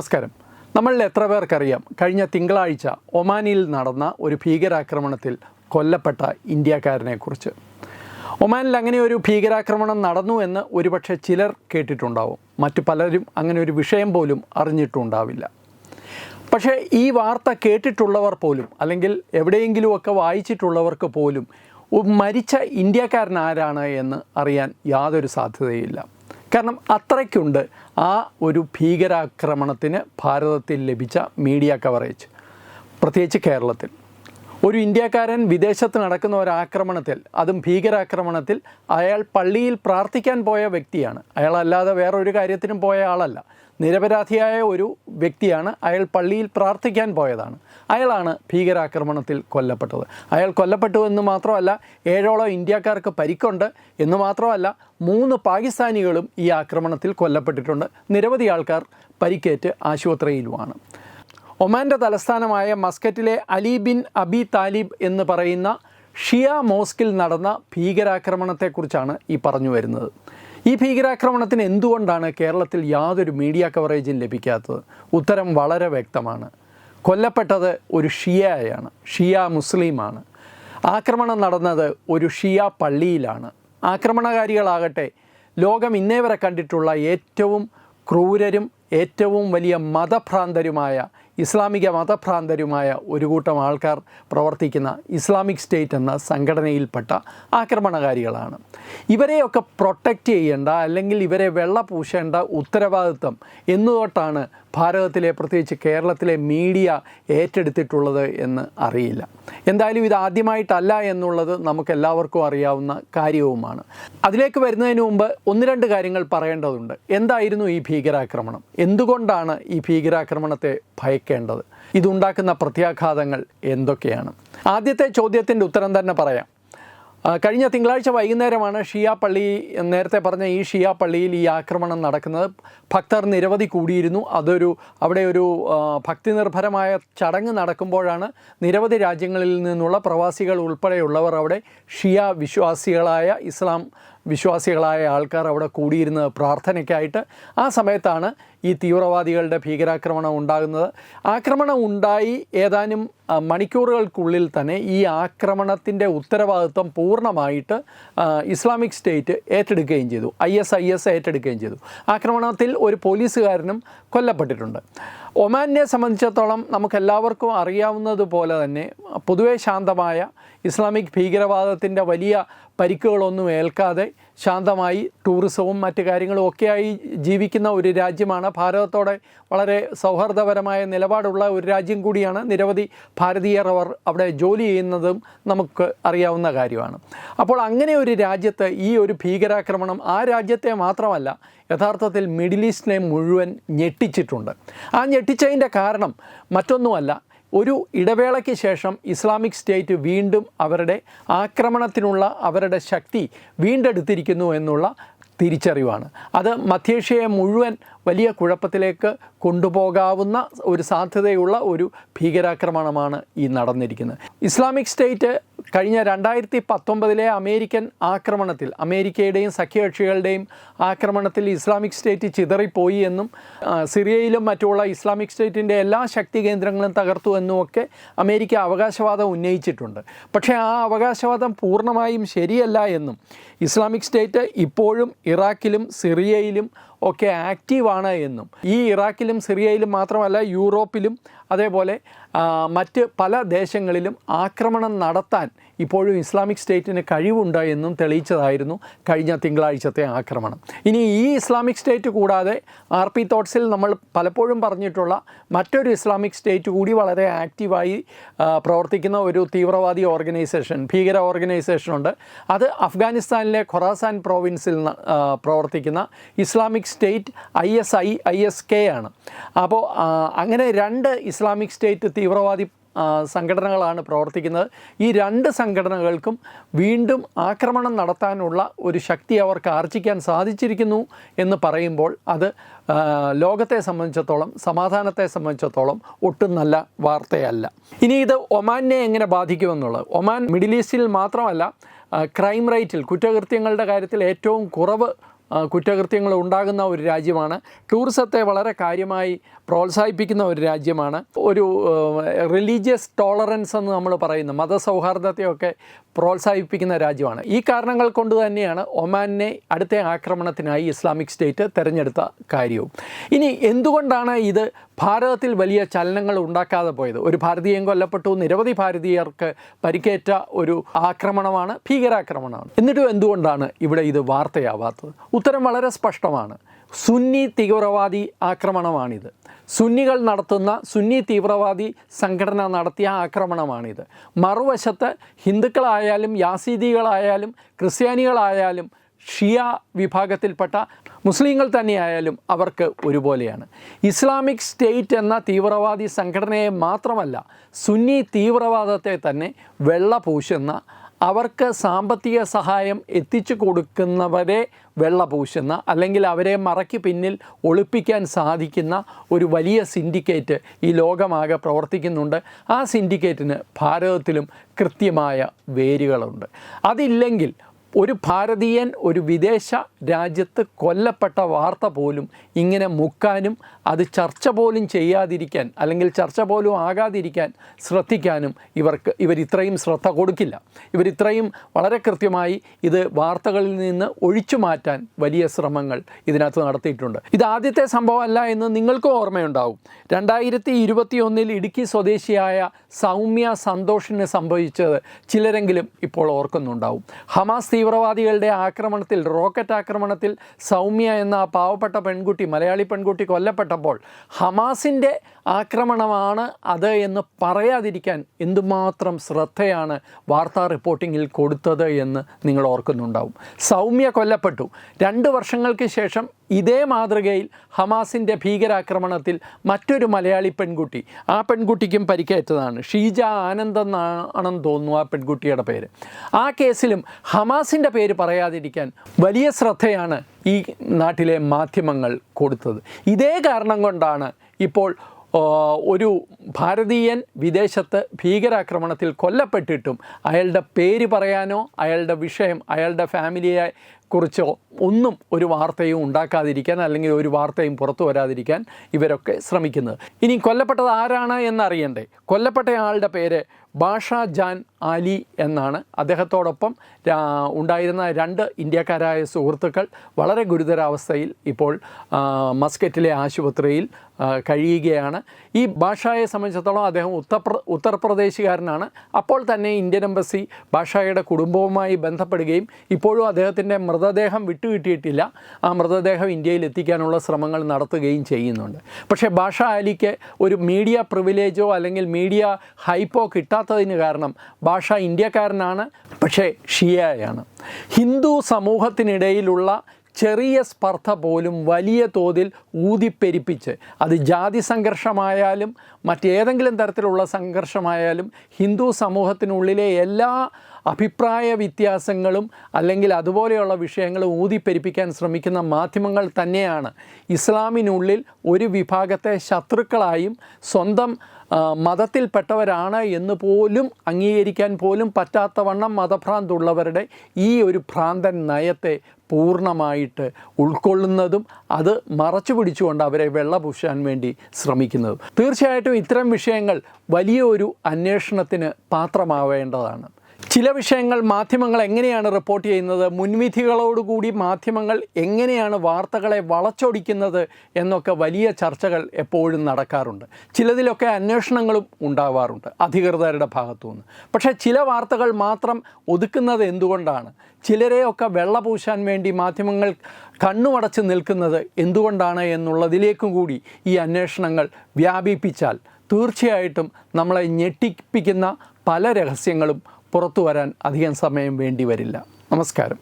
നമസ്കാരം. നമ്മളിൽ എത്ര പേർക്കറിയാം? കഴിഞ്ഞ തിങ്കളാഴ്ച ഒമാനിൽ നടന്ന ഒരു ഭീകരാക്രമണത്തിൽ കൊല്ലപ്പെട്ട ഇന്ത്യക്കാരനെക്കുറിച്ച് ഒമാനിൽ അങ്ങനെ ഒരു ഭീകരാക്രമണം നടന്നു എന്ന് ഒരുപക്ഷെ ചിലർ കേട്ടിട്ടുണ്ടാവും. മറ്റു പലരും അങ്ങനെ ഒരു വിഷയം പോലും അറിഞ്ഞിട്ടുണ്ടാവില്ല. പക്ഷേ ഈ വാർത്ത കേട്ടിട്ടുള്ളവർ പോലും അല്ലെങ്കിൽ എവിടെയെങ്കിലുമൊക്കെ വായിച്ചിട്ടുള്ളവർക്ക് പോലും മരിച്ച ഇന്ത്യക്കാരൻ ആരാണ് എന്ന് അറിയാൻ യാതൊരു സാധ്യതയില്ല. കാരണം അത്രയ്ക്കുണ്ട്. ആ ഒരു ഭീകരാക്രമണത്തിന് ഭാരതത്തിൽ ലഭിച്ച മീഡിയ കവറേജ് പ്രത്യേകിച്ച് കേരളത്തിൽ. ഒരു ഇന്ത്യക്കാരൻ വിദേശത്ത് നടക്കുന്ന ഒരു ആക്രമണത്തിൽ അതും ഭീകരാക്രമണത്തിൽ അയാൾ പള്ളിയിൽ പ്രാർത്ഥിക്കാൻ പോയ വ്യക്തിയാണ്. അയാളല്ലാതെ വേറൊരു കാര്യത്തിനും പോയ ആളല്ല. നിരപരാധിയായ ഒരു വ്യക്തിയാണ് അയാൾ പള്ളിയിൽ പ്രാർത്ഥിക്കാൻ പോയതാണ്. അയാളാണ് ഭീകരാക്രമണത്തിൽ കൊല്ലപ്പെട്ടത്. അയാൾ കൊല്ലപ്പെട്ടു എന്ന് മാത്രമല്ല ഏഴോളം ഇന്ത്യക്കാർക്ക് പരിക്കുണ്ട് എന്ന് മാത്രമല്ല മൂന്ന് പാകിസ്ഥാനികളും ഈ ആക്രമണത്തിൽ കൊല്ലപ്പെട്ടിട്ടുണ്ട്. നിരവധി ആൾക്കാർ പരിക്കേറ്റ് ആശുപത്രിയിലുമാണ്. ഒമാന്റെ തലസ്ഥാനമായ മസ്കറ്റിലെ അലി ബിൻ അബി താലിബ് എന്ന് പറയുന്ന ഷിയ മോസ്കിൽ നടന്ന ഭീകരാക്രമണത്തെക്കുറിച്ചാണ് ഈ പറഞ്ഞു വരുന്നത്. ഈ ഭീകരാക്രമണത്തിന് എന്തുകൊണ്ടാണ് കേരളത്തിൽ യാതൊരു മീഡിയ കവറേജും ലഭിക്കാത്തത്? ഉത്തരം വളരെ വ്യക്തമാണ്. കൊല്ലപ്പെട്ടത് ഒരു ഷിയയാണ് ഷിയ മുസ്ലിമാണ്. ആക്രമണം നടന്നത് ഒരു ഷിയ പള്ളിയിലാണ്. ആക്രമണകാരികളാകട്ടെ ലോകം ഇന്നേ വരെ കണ്ടിട്ടുള്ള ഏറ്റവും ക്രൂരരും ഏറ്റവും വലിയ മതഭ്രാന്തരുമായ ഇസ്ലാമിക മതഭ്രാന്തരുമായ ഒരു കൂട്ടം ആൾക്കാർ പ്രവർത്തിക്കുന്ന ഇസ്ലാമിക് സ്റ്റേറ്റ് എന്ന സംഘടനയിൽപ്പെട്ട ആക്രമണകാരികളാണ്. ഇവരെയൊക്കെ പ്രൊട്ടക്റ്റ് ചെയ്യേണ്ട അല്ലെങ്കിൽ ഇവരെ വെള്ള പൂശേണ്ട ഉത്തരവാദിത്വം എന്നുതൊട്ടാണ് ഭാരതത്തിലെ പ്രത്യേകിച്ച് കേരളത്തിലെ മീഡിയ ഏറ്റെടുത്തിട്ടുള്ളത് എന്ന് അറിയില്ല. എന്തായാലും ഇത് ആദ്യമായിട്ടല്ല എന്നുള്ളത് നമുക്കെല്ലാവർക്കും അറിയാവുന്ന കാര്യവുമാണ്. അതിലേക്ക് വരുന്നതിന് മുമ്പ് ഒന്ന് രണ്ട് കാര്യങ്ങൾ പറയേണ്ടതുണ്ട്. എന്തായിരുന്നു ഈ ഭീകരാക്രമണം? എന്തുകൊണ്ടാണ് ഈ ഭീകരാക്രമണത്തെ ഭയക്കേണ്ടത് ഇതുണ്ടാക്കുന്ന പ്രത്യാഘാതങ്ങൾ എന്തൊക്കെയാണ്? ആദ്യത്തെ ചോദ്യത്തിന്റെ ഉത്തരം തന്നെ പറയാം. കഴിഞ്ഞ തിങ്കളാഴ്ച വൈകുന്നേരമാണ് ഷിയ പള്ളി നേരത്തെ പറഞ്ഞ ഈ ഷിയ പള്ളിയിൽ ഈ ആക്രമണം നടക്കുന്നത്. ഭക്തർ നിരവധി കൂടിയിരുന്നു. അതൊരു അവിടെ ഒരു ഭക്തി നിർഭരമായ ചടങ്ങ് നടക്കുമ്പോഴാണ് നിരവധി രാജ്യങ്ങളിൽ നിന്നുള്ള പ്രവാസികൾ ഉൾപ്പെടെയുള്ളവർ അവിടെ ഷിയ വിശ്വാസികളായ ഇസ്ലാം വിശ്വാസികളായ ആൾക്കാർ അവിടെ കൂടിയിരുന്ന് പ്രാർത്ഥനയ്ക്കായിട്ട് ആ സമയത്താണ് ഈ തീവ്രവാദികളുടെ ഭീകരാക്രമണം ഉണ്ടാകുന്നത്. ആക്രമണം ഉണ്ടായി ഏതാനും മണിക്കൂറുകൾക്കുള്ളിൽ തന്നെ ഈ ആക്രമണത്തിന്റെ ഉത്തരവാദിത്വം പൂർണമായിട്ട് ഇസ്ലാമിക് സ്റ്റേറ്റ് ഏറ്റെടുക്കുകയും ചെയ്തു. ഐ എസ് ഐ എസ് ഏറ്റെടുക്കുകയും ചെയ്തു. ആക്രമണത്തിൽ ഒരു പോലീസുകാരനും കൊല്ലപ്പെട്ടിട്ടുണ്ട്. ഒമാനെ സംബന്ധിച്ചിടത്തോളം നമുക്കെല്ലാവർക്കും അറിയാവുന്നതുപോലെ തന്നെ പൊതുവേ ശാന്തമായ ഇസ്ലാമിക് ഭീകരവാദത്തിന്റെ വലിയ പരിക്കുകളൊന്നും ഏൽക്കാതെ ശാന്തമായി ടൂറിസവും മറ്റു കാര്യങ്ങളും ഒക്കെയായി ജീവിക്കുന്ന ഒരു രാജ്യമാണ്. ഭാരതത്തോടെ വളരെ സൗഹാർദ്ദപരമായ നിലപാടുള്ള ഒരു രാജ്യം കൂടിയാണ് നിരവധി ഭാരതീയർ അവർ അവിടെ ജോലി ചെയ്യുന്നതും നമുക്ക് അറിയാവുന്ന കാര്യമാണ്. അപ്പോൾ അങ്ങനെ ഒരു രാജ്യത്ത് ഈ ഒരു ഭീകരാക്രമണം ആ രാജ്യത്തെ മാത്രമല്ല യഥാർത്ഥത്തിൽ മിഡിൽ ഈസ്റ്റിനെ മുഴുവൻ ഞെട്ടിച്ചിട്ടുണ്ട്. ആ ഞെട്ടിച്ചതിന്റെ കാരണം മറ്റൊന്നുമല്ല ഒരു ഇടവേളയ്ക്ക് ശേഷം ഇസ്ലാമിക് സ്റ്റേറ്റ് വീണ്ടും അവരുടെ ആക്രമണത്തിനുള്ള അവരുടെ ശക്തി വീണ്ടെടുത്തിരിക്കുന്നു എന്നുള്ള തിരിച്ചറിവാണ്. അത് മധ്യേഷ്യയെ മുഴുവൻ വലിയ കുഴപ്പത്തിലേക്ക് കൊണ്ടുപോകാവുന്ന ഒരു സാധ്യതയുള്ള ഒരു ഭീകരാക്രമണമാണ് ഈ നടന്നിരിക്കുന്നത്. ഇസ്ലാമിക് സ്റ്റേറ്റ് കഴിഞ്ഞ രണ്ടായിരത്തി പത്തൊമ്പതിലെ അമേരിക്കൻ ആക്രമണത്തിൽ അമേരിക്കയുടെയും സഖ്യകക്ഷികളുടെയും ആക്രമണത്തിൽ ഇസ്ലാമിക് സ്റ്റേറ്റ് ചിതറിപ്പോയി എന്നും സിറിയയിലും മറ്റുള്ള ഇസ്ലാമിക് സ്റ്റേറ്റിന്റെ എല്ലാ ശക്തി കേന്ദ്രങ്ങളും തകർത്തു എന്നുമൊക്കെ അമേരിക്ക അവകാശവാദം ഉന്നയിച്ചിട്ടുണ്ട്. പക്ഷേ ആ അവകാശവാദം പൂർണമായും ശരിയല്ല എന്നും ഇസ്ലാമിക് സ്റ്റേറ്റ് ഇപ്പോഴും ഇറാഖിലും സിറിയയിലും ഒക്കെ ആക്റ്റീവാണ് എന്നും. ഈ ഇറാഖിലും സിറിയയിലും മാത്രമല്ല യൂറോപ്പിലും അതേപോലെ മറ്റ് പല ദേശങ്ങളിലും ആക്രമണം നടത്താൻ ഇപ്പോഴും ഇസ്ലാമിക് സ്റ്റേറ്റിന് കഴിവുണ്ട് എന്നും തെളിയിച്ചതായിരുന്നു കഴിഞ്ഞ തിങ്കളാഴ്ചത്തെ ആക്രമണം. ഇനി ഈ ഇസ്ലാമിക് സ്റ്റേറ്റ് കൂടാതെ ആർ പി തോട്ട്സിൽ നമ്മൾ പലപ്പോഴും പറഞ്ഞിട്ടുള്ള മറ്റൊരു ഇസ്ലാമിക് സ്റ്റേറ്റ് കൂടി വളരെ ആക്റ്റീവായി പ്രവർത്തിക്കുന്ന ഒരു തീവ്രവാദി ഓർഗനൈസേഷൻ ഭീകര ഓർഗനൈസേഷനുണ്ട് അത് അഫ്ഗാനിസ്ഥാനിലെ ഖൊറാസാൻ പ്രോവിൻസിൽ പ്രവർത്തിക്കുന്ന Islamic State I S I I S K ആണ്. അപ്പോൾ അങ്ങനെ രണ്ട് ഇസ്ലാമിക് സ്റ്റേറ്റ് തീവ്രവാദി സംഘടനകളാണ് പ്രവർത്തിക്കുന്നത്. ഈ രണ്ട് സംഘടനകൾക്കും വീണ്ടും ആക്രമണം നടത്താനുള്ള ഒരു ശക്തി അവർക്ക് ആർജിക്കാൻ സാധിച്ചിരിക്കുന്നു എന്ന് പറയുമ്പോൾ അത് ലോകത്തെ സംബന്ധിച്ചിടത്തോളം സമാധാനത്തെ സംബന്ധിച്ചിടത്തോളം ഒട്ടും നല്ല വാർത്തയല്ല. ഇനി ഇത് ഒമാനെ എങ്ങനെ ബാധിക്കുമെന്നുള്ളത്. ഒമാൻ മിഡിൽ ഈസ്റ്റിൽ മാത്രമല്ല ക്രൈം റേറ്റിൽ കുറ്റകൃത്യങ്ങളുടെ കാര്യത്തിൽ ഏറ്റവും കുറവ് കുറ്റകൃത്യങ്ങൾ ഉണ്ടാകുന്ന ഒരു രാജ്യമാണ്. ടൂറിസത്തെ വളരെ കാര്യമായി പ്രോത്സാഹിപ്പിക്കുന്ന ഒരു രാജ്യമാണ്. ഒരു റിലീജിയസ് ടോളറൻസ് എന്ന് നമ്മൾ പറയുന്നു. മതസൗഹാർദ്ദത്തെയൊക്കെ പ്രോത്സാഹിപ്പിക്കുന്ന രാജ്യമാണ്. ഈ കാരണങ്ങൾ കൊണ്ട് തന്നെയാണ് ഒമാനിനെ അടുത്ത ആക്രമണത്തിനായി ഇസ്ലാമിക് സ്റ്റേറ്റ് തിരഞ്ഞെടുത്ത കാര്യവും. ഇനി എന്തുകൊണ്ടാണ് ഇത് ഭാരതത്തിൽ വലിയ ചലനങ്ങൾ ഉണ്ടാക്കാതെ പോയത്. ഒരു ഭാരതീയൻ കൊല്ലപ്പെട്ടു. നിരവധി ഭാരതീയർക്ക് പരിക്കേറ്റ ഒരു ആക്രമണമാണ് ഭീകരാക്രമണമാണ്. എന്നിട്ടും എന്തുകൊണ്ടാണ് ഇവിടെ ഇത് വാർത്തയാവാത്തത്? ഉത്തരം വളരെ സ്പഷ്ടമാണ്. സുന്നി തീവ്രവാദി ആക്രമണമാണിത്. സുന്നികൾ നടത്തുന്ന സുന്നി തീവ്രവാദി സംഘടന നടത്തിയ ആക്രമണമാണിത്. മറുവശത്ത് ഹിന്ദുക്കളായാലും യാസീദികളായാലും ക്രിസ്ത്യാനികളായാലും ഷിയ വിഭാഗത്തിൽപ്പെട്ട മുസ്ലിങ്ങൾ തന്നെയായാലും അവർക്ക് ഒരുപോലെയാണ്. ഇസ്ലാമിക് സ്റ്റേറ്റ് എന്ന തീവ്രവാദി സംഘടനയെ മാത്രമല്ല സുന്നി തീവ്രവാദത്തെ തന്നെ വെള്ള പൂശുന്ന അവർക്ക് സാമ്പത്തിക സഹായം എത്തിച്ചു കൊടുക്കുന്നവരെ വെള്ള പൂശുന്ന അല്ലെങ്കിൽ അവരെ മറയ്ക്ക് പിന്നിൽ ഒളിപ്പിക്കാൻ സാധിക്കുന്ന ഒരു വലിയ സിൻഡിക്കേറ്റ് ഈ ലോകമാകെ പ്രവർത്തിക്കുന്നുണ്ട്. ആ സിൻഡിക്കേറ്റിന് ഭാരതത്തിലും കൃത്യമായ വേരുകളുണ്ട്. അതില്ലെങ്കിൽ ഒരു ഭാരതീയൻ ഒരു വിദേശ രാജ്യത്ത് കൊല്ലപ്പെട്ട വാർത്ത പോലും ഇങ്ങനെ മുക്കാനും അത് ചർച്ച പോലും ചെയ്യാതിരിക്കാൻ അല്ലെങ്കിൽ ചർച്ച പോലും ആകാതിരിക്കാൻ ശ്രദ്ധിക്കാനും ഇവർക്ക് ഇവർ ഇത്രയും ശ്രദ്ധ കൊടുക്കില്ല. ഇവർ ഇത്രയും വളരെ കൃത്യമായി ഇത് വാർത്തകളിൽ നിന്ന് ഒഴിച്ചു മാറ്റാൻ വലിയ ശ്രമങ്ങൾ ഇതിനകത്ത് നടത്തിയിട്ടുണ്ട്. ഇത് ആദ്യത്തെ സംഭവമല്ല എന്ന് നിങ്ങൾക്കും ഓർമ്മയുണ്ടാവും. രണ്ടായിരത്തി ഇരുപത്തിയൊന്നിൽ ഇടുക്കി സ്വദേശിയായ സൗമ്യ സന്തോഷിന് സംഭവിച്ചത് ചിലരെങ്കിലും ഇപ്പോൾ ഓർക്കുന്നുണ്ടാവും. ഹമാസ് തീവ്രവാദികളുടെ ആക്രമണത്തിൽ റോക്കറ്റ് ആക്രമണത്തിൽ സൗമ്യ എന്ന പാവപ്പെട്ട പെൺകുട്ടി മലയാളി പെൺകുട്ടി കൊല്ലപ്പെട്ടപ്പോൾ ഹമാസിന്റെ ആക്രമണമാണ് അത് എന്ന് പറയാതിരിക്കാൻ എന്തുമാത്രം ശ്രദ്ധയാണ് വാർത്താ റിപ്പോർട്ടിങ്ങിൽ കൊടുത്തത് എന്ന് നിങ്ങൾ ഓർക്കുന്നുണ്ടാവും. സൗമ്യ കൊല്ലപ്പെട്ടു. രണ്ട് വർഷങ്ങൾക്ക് ശേഷം ഇതേ മാതൃകയിൽ ഹമാസിന്റെ ഭീകരാക്രമണത്തിൽ മറ്റൊരു മലയാളി പെൺകുട്ടി. ആ പെൺകുട്ടിക്കും പരിക്കേറ്റതാണ്. ഷീജ ആനന്ദ് എന്നാണെന്ന് തോന്നുന്നു ആ പെൺകുട്ടിയുടെ പേര്. ആ കേസിലും ഹമാസിന്റെ പേര് പറയാതിരിക്കാൻ വലിയ ശ്രദ്ധയാണ് ഈ നാട്ടിലെ മാധ്യമങ്ങൾ കൊടുത്തത്. ഇതേ കാരണം കൊണ്ടാണ് ഇപ്പോൾ ഒരു ഭാരതീയൻ വിദേശത്ത് ഭീകരാക്രമണത്തിൽ കൊല്ലപ്പെട്ടിട്ടും അയാളുടെ പേര് പറയാനോ അയാളുടെ വിഷയം അയാളുടെ ഫാമിലിയെ കുറിച്ചോ ഒന്നും ഒരു വാർത്തയും ഉണ്ടാക്കാതിരിക്കാൻ അല്ലെങ്കിൽ ഒരു വാർത്തയും പുറത്തു വരാതിരിക്കാൻ ഇവരൊക്കെ ശ്രമിക്കുന്നത്. ഇനി കൊല്ലപ്പെട്ടത് ആരാണ് എന്നറിയണ്ടേ? കൊല്ലപ്പെട്ട ആളുടെ പേര് ബാഷ ജാൻ ആലി എന്നാണ് അദ്ദേഹത്തോടൊപ്പം ഉണ്ടായിരുന്ന രണ്ട് ഇന്ത്യക്കാരായ സുഹൃത്തുക്കൾ വളരെ ഗുരുതരാവസ്ഥയിൽ ഇപ്പോൾ മസ്കറ്റിലെ ആശുപത്രിയിൽ കഴിയുകയാണ്. ഈ ഭാഷയെ സംബന്ധിച്ചിടത്തോളം അദ്ദേഹം ഉത്തർപ്ര ഉത്തർപ്രദേശുകാരനാണ്. അപ്പോൾ തന്നെ ഇന്ത്യൻ എംബസി ഭാഷയുടെ കുടുംബവുമായി ബന്ധപ്പെടുകയും ഇപ്പോഴും അദ്ദേഹത്തിന്റെ മൃതദേഹം വിട്ടുകിട്ടിയിട്ടില്ല. ആ മൃതദേഹം ഇന്ത്യയിൽ എത്തിക്കാനുള്ള ശ്രമങ്ങൾ നടത്തുകയും ചെയ്യുന്നുണ്ട്. പക്ഷേ ഭാഷ അലിക്ക് ഒരു മീഡിയ പ്രിവിലേജോ അല്ലെങ്കിൽ മീഡിയ ഹൈപ്പോ കിട്ടാത്തതിന് കാരണം ഭാഷ ഇന്ത്യക്കാരനാണ് പക്ഷേ ഷിയായാണ്. ഹിന്ദു സമൂഹത്തിനിടയിലുള്ള ചെറിയ സ്പർദ്ധ പോലും വലിയ തോതിൽ ഊതിപ്പെരിപ്പിച്ച് അത് ജാതി സംഘർഷമായാലും മറ്റേതെങ്കിലും തരത്തിലുള്ള സംഘർഷമായാലും ഹിന്ദു സമൂഹത്തിനുള്ളിലെ എല്ലാ അഭിപ്രായ വ്യത്യാസങ്ങളും അല്ലെങ്കിൽ അതുപോലെയുള്ള വിഷയങ്ങളും ഊതിപ്പെരിപ്പിക്കാൻ ശ്രമിക്കുന്ന മാധ്യമങ്ങൾ തന്നെയാണ്. ഇസ്ലാമിനുള്ളിൽ ഒരു വിഭാഗത്തെ ശത്രുക്കളായും സ്വന്തം മതത്തിൽപ്പെട്ടവരാണ് എന്ന് പോലും അംഗീകരിക്കാൻ പോലും പറ്റാത്തവണ്ണം മതഭ്രാന്തുള്ളവരുടെ ഈ ഒരു ഭ്രാന്തൻ നയത്തെ പൂർണമായിട്ട് ഉൾക്കൊള്ളുന്നതും അത് മറച്ചു പിടിച്ചുകൊണ്ട് അവരെ വെള്ളപൂശാൻ വേണ്ടി ശ്രമിക്കുന്നതും. തീർച്ചയായിട്ടും ഇത്തരം വിഷയങ്ങൾ വലിയ ഒരു അന്വേഷണത്തിന് പാത്രമാവേണ്ടതാണ്. ചില വിഷയങ്ങൾ മാധ്യമങ്ങൾ എങ്ങനെയാണ് റിപ്പോർട്ട് ചെയ്യുന്നത്? മുൻവിധികളോടുകൂടി മാധ്യമങ്ങൾ എങ്ങനെയാണ് വാർത്തകളെ വളച്ചൊടിക്കുന്നത് എന്നൊക്കെ വലിയ ചർച്ചകൾ എപ്പോഴും നടക്കാറുണ്ട്. ചിലതിലൊക്കെ അന്വേഷണങ്ങളും ഉണ്ടാവാറുണ്ട് അധികൃതരുടെ ഭാഗത്തുനിന്ന്. പക്ഷേ ചില വാർത്തകൾ മാത്രം ഒതുക്കുന്നത് എന്തുകൊണ്ടാണ്? ചിലരെയൊക്കെ വെള്ളപൂശാൻ വേണ്ടി മാധ്യമങ്ങൾ കണ്ണുമടച്ച് നിൽക്കുന്നത് എന്തുകൊണ്ടാണ് എന്നുള്ളതിലേക്കും കൂടി ഈ അന്വേഷണങ്ങൾ വ്യാപിപ്പിച്ചാൽ തീർച്ചയായിട്ടും നമ്മളെ ഞെട്ടിപ്പിക്കുന്ന പല രഹസ്യങ്ങളും പുറത്തു വരാൻ അധികം സമയം വേണ്ടി വരില്ല. നമസ്കാരം.